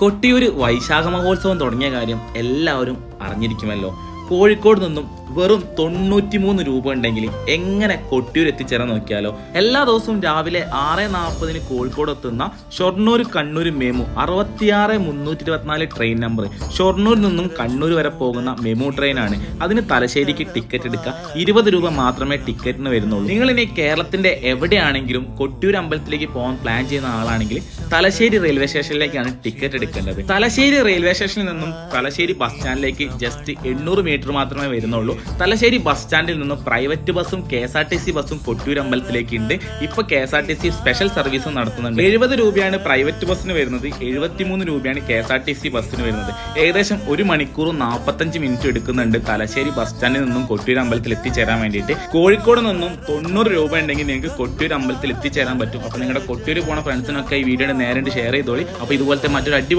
കൊട്ടിയൂര് വൈശാഖ മഹോത്സവം തുടങ്ങിയ കാര്യം എല്ലാവരും അറിഞ്ഞിരിക്കുമല്ലോ. കോഴിക്കോട് നിന്നും വെറും തൊണ്ണൂറ്റിമൂന്ന് രൂപ ഉണ്ടെങ്കിൽ എങ്ങനെ കൊട്ടിയൂർ എത്തിച്ചേരാൻ നോക്കിയാലോ? എല്ലാ ദിവസവും രാവിലെ ആറ് നാൽപ്പതിന് കോഴിക്കോട് എത്തുന്ന ഷൊർണൂർ കണ്ണൂർ മെമു അറുപത്തിയാറ് മുന്നൂറ്റി ഇരുപത്തിനാല് ട്രെയിൻ നമ്പർ ഷൊർണൂരിൽ നിന്നും കണ്ണൂർ വരെ പോകുന്ന മെമു ട്രെയിനാണ് അതിന് തലശ്ശേരിക്ക് ടിക്കറ്റ് എടുക്കുക. ഇരുപത് രൂപ മാത്രമേ ടിക്കറ്റിന് വരുന്നുള്ളൂ. നിങ്ങൾ ഇനി കേരളത്തിന്റെ എവിടെയാണെങ്കിലും കൊട്ടിയൂർ അമ്പലത്തിലേക്ക് പോകാൻ പ്ലാൻ ചെയ്യുന്ന ആളാണെങ്കിൽ തലശ്ശേരി റെയിൽവേ സ്റ്റേഷനിലേക്കാണ് ടിക്കറ്റ് എടുക്കേണ്ടത്. തലശ്ശേരി റെയിൽവേ സ്റ്റേഷനിൽ നിന്നും തലശ്ശേരി ബസ് സ്റ്റാൻഡിലേക്ക് ജസ്റ്റ് എണ്ണൂറ് മീറ്റർ മാത്രമേ വരുന്നുള്ളൂ. തലശ്ശേരി ബസ് സ്റ്റാൻഡിൽ നിന്ന് പ്രൈവറ്റ് ബസ്സും K S R T C ബസ്സും കൊട്ടിയൂർ അമ്പലത്തിലേക്ക് ഉണ്ട് ഇപ്പൊ K S R T C special സർവീസും നടത്തുന്നുണ്ട്. എഴുപത് രൂപയാണ് പ്രൈവറ്റ് ബസ്സിന് വരുന്നത്. എഴുപത്തിമൂന്ന് രൂപയാണ് K S R T C ബസ്സിന് വരുന്നത്. ഏകദേശം ഒരു മണിക്കൂറും നാൽപ്പത്തഞ്ച് മിനിറ്റ് എടുക്കുന്നുണ്ട് തലശ്ശേരി ബസ് സ്റ്റാൻഡിൽ നിന്നും കൊട്ടിയൂർ അമ്പലത്തിൽ എത്തിച്ചേരാൻ വേണ്ടിയിട്ട്. കോഴിക്കോട് നിന്നും തൊണ്ണൂറ് രൂപ ഉണ്ടെങ്കിൽ നിങ്ങൾക്ക് കൊട്ടിയൂർ അമ്പലത്തിൽ എത്തിച്ചേരാൻ പറ്റും. അപ്പൊ നിങ്ങളുടെ കൊട്ടിയൂർ പോണ ഫ്രണ്ട്സിനൊക്കെ ഈ വീഡിയോ നേരെ ഷെയർ ചെയ്തോളി. അപ്പൊ ഇതുപോലത്തെ മറ്റൊരു അടിപൊളി